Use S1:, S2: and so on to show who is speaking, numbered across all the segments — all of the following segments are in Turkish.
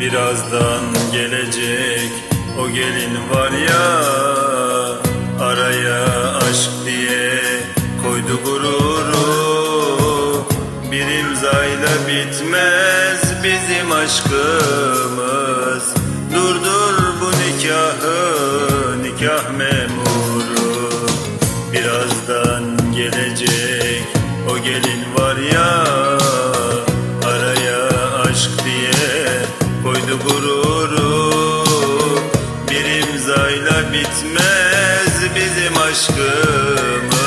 S1: Birazdan gelecek o gelin var ya Araya aşk diye koydu gururu. Bir imzayla bitmez bizim aşkımız. Durdur bu nikahı nikah memuru bizim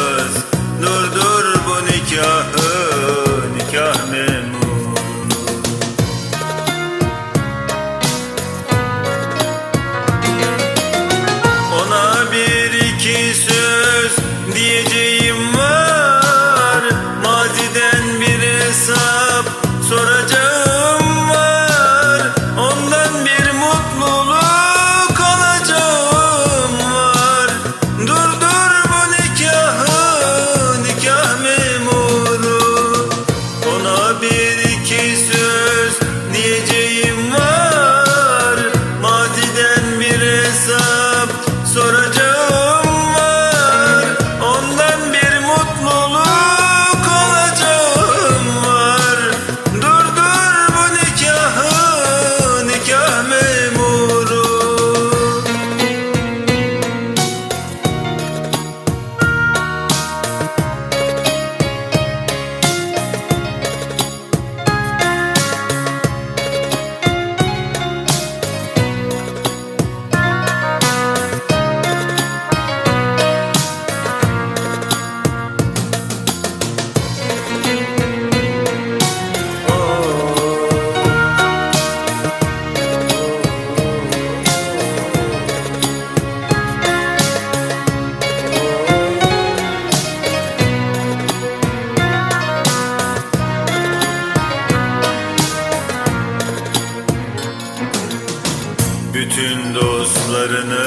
S1: Bütün dostlarını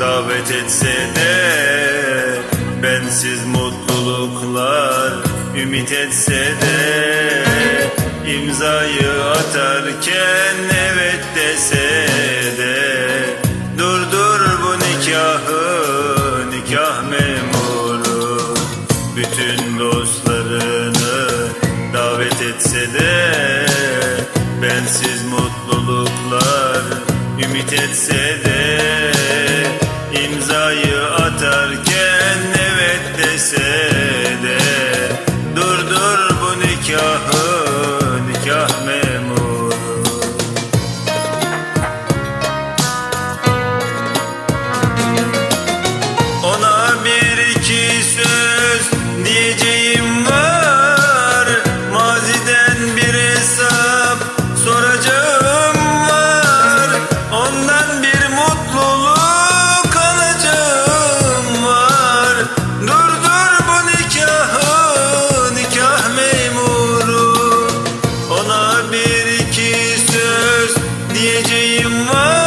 S1: davet etse de Bensiz mutluluklar ümit etse de imzayı atarken evet dese de Durdur bu nikahı nikah memuru. Bütün etse de gece yılmaz